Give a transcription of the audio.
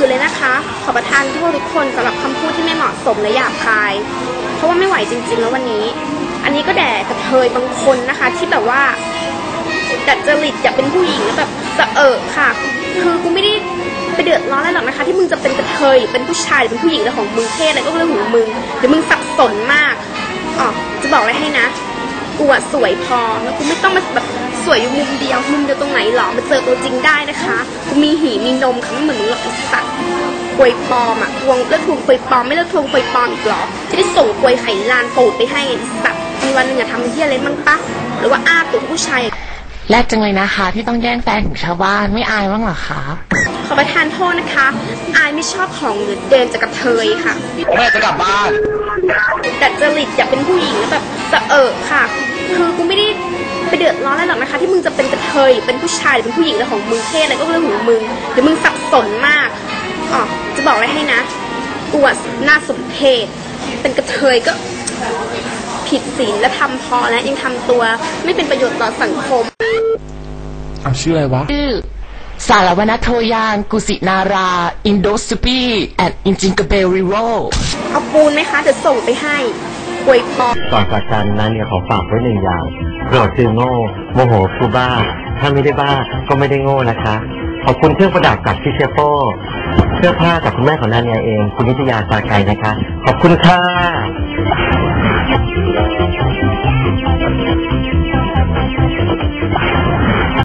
อื่นเลยนะคะ ขอประทานโทษทุกคนสำหรับคำพูดที่ไม่เหมาะสมและหยาบคาย เพราะว่าไม่ไหวจริง ๆ แล้ววันนี้ อันนี้ก็แด่กระเทยบางคนนะคะ ที่แบบว่าดัดจริตอยากเป็นผู้หญิงแล้วแบบสะเอะค่ะ คือกูไม่ได้ไปเดือดร้อนอะไรหรอกนะคะ ที่มึงจะเป็นกระเทยหรือเป็นผู้ชายหรือเป็นผู้หญิงแล้วของมึงเพศอะไรก็เรื่องของมึงเดี๋ยวมึงสับสนมากอ๋อจะบอกอะไรให้นะกูอะสวยพอแล้วกูไม่ต้องมาแบบ สวยอยู่มุมเดียว มุมเดียวตรงไหนหรอมาเจอตัวจริงได้นะคะกูมีหีมีนมค่ะไม่เหมือนมึงหรอกไอ้สัตว์ควยปลอมอะทวงเลิกทวงควยปลอมไม่เลิกทวงควยปลอมอีกเหรอ จะได้ส่งควยไข่ลานปูดไปให้ไอ้สัตว์มีวันหนึงอะทำเที่ยอะไรบ้างปะหรือว่าอ้าตูดผู้ชาย แรกจังเลยนะคะ ที่ต้องแย่งแฟนของชาวบ้านไม่อายบ้างเหรอคะ ขอประทานโทษนะคะ อายไม่ชอบของหรือเดินจากกระเทยค่ะ แม่จะกลับบ้าน ดัดจริตอยากเป็น ดือดร้อนอะไรหรอกนะคะ ที่มึงจะเป็นกระเทยหรือเป็นผู้ชายหรือเป็นผู้หญิงแล้วของมึงเพศอะไรก็เรื่องของมึงเดี๋ยวมึงสับสนมากอ๋อจะบอกอะไรให้นะกูอะน่าสมเพชเป็นกระเทยก็ผิดศีลและทำพอแล้วยังทำตัวไม่เป็นประโยชน์ต่อสังคมเอาชื่ออะไรวะชื่อสารวณโทยานกุสินาราอินโดสปีแอนอินจิงกเบริโรเอาปูนไหมคะเดี๋ยวส่งไปให้กวยปลอมก่อนจากกันนั้นเนี่ยขอฝากไว้หนึ่งอย่าง โกรดซิลโง่โมโหคือบ้า ถ้าไม่ได้บ้าก็ไม่ได้โง่นะคะ ขอบคุณเครื่องประดับกับพี่เชฟโป้เสื้อผ้าจากคุณแม่ของนาเนียเอง คุณนิตยาสาไกนะคะ ขอบคุณค่ะ